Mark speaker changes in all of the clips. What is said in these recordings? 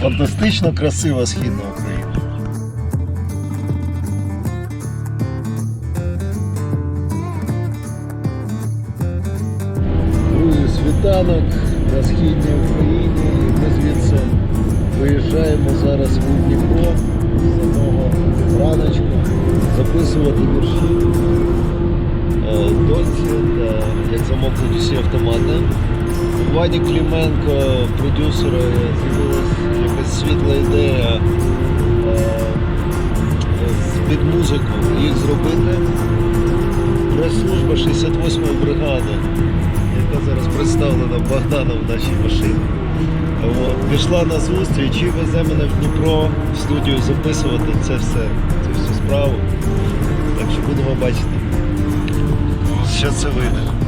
Speaker 1: Фантастично красива східна Україна. Друзі, світанок на східній Україні. І Ми звідси виїжджаємо зараз у Дніпро з самого раночку записувати вірші е, доньці як замовкнуть усі автомати. Вані Клименко, продюсера, з'явилася якась світла ідея е, під музику їх зробити. Прес-служба 68-ї бригади, яка зараз представлена Богданом в нашій машині. От, пішла на зустріч і везе мене в Дніпро в студію записувати це все, цю всю справу. Так що будемо бачити, що це вийде.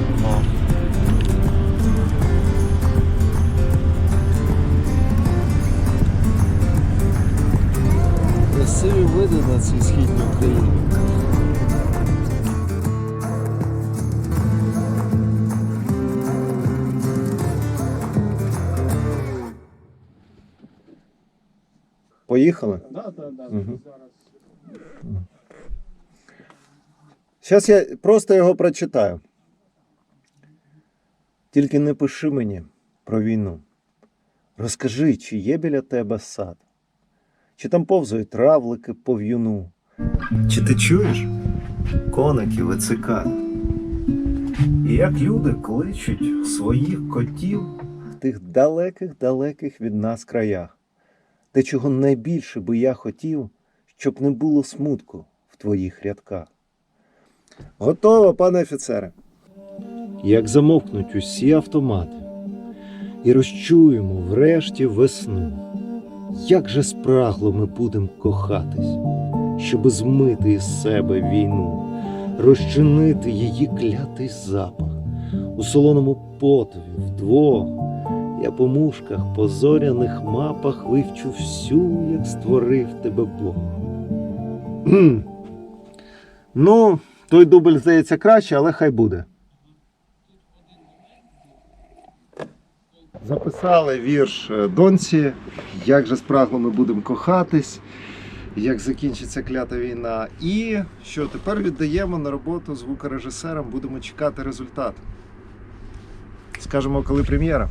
Speaker 1: На цій східній Україні. Поїхали?
Speaker 2: Да, да. Зараз.
Speaker 1: Зараз я просто його прочитаю. Тільки не пиши мені про війну. Розкажи, чи є біля тебе сад, чи там повзають травлики по в'юну. Чи ти чуєш коників і? І як люди кличуть своїх котів в тих далеких-далеких від нас краях, те, чого найбільше би я хотів, щоб не було смутку в твоїх рядках. Готово, пане офіцере. Як замовкнуть усі автомати, і розчуємо врешті весну, як же спрагло ми будем кохатись, щоби змити із себе війну, розчинити її клятий запах у солоному потові вдвох. Я по мушках, по зоряних мапах вивчу всю, як створив тебе Бог. Ну, той дубль здається краще, але хай буде. Записали вірш е, доньці, як же спрагло ми будемо кохатись, як закінчиться клята війна. І що тепер віддаємо на роботу звукорежисерам, будемо чекати результат. Скажемо, коли прем'єра.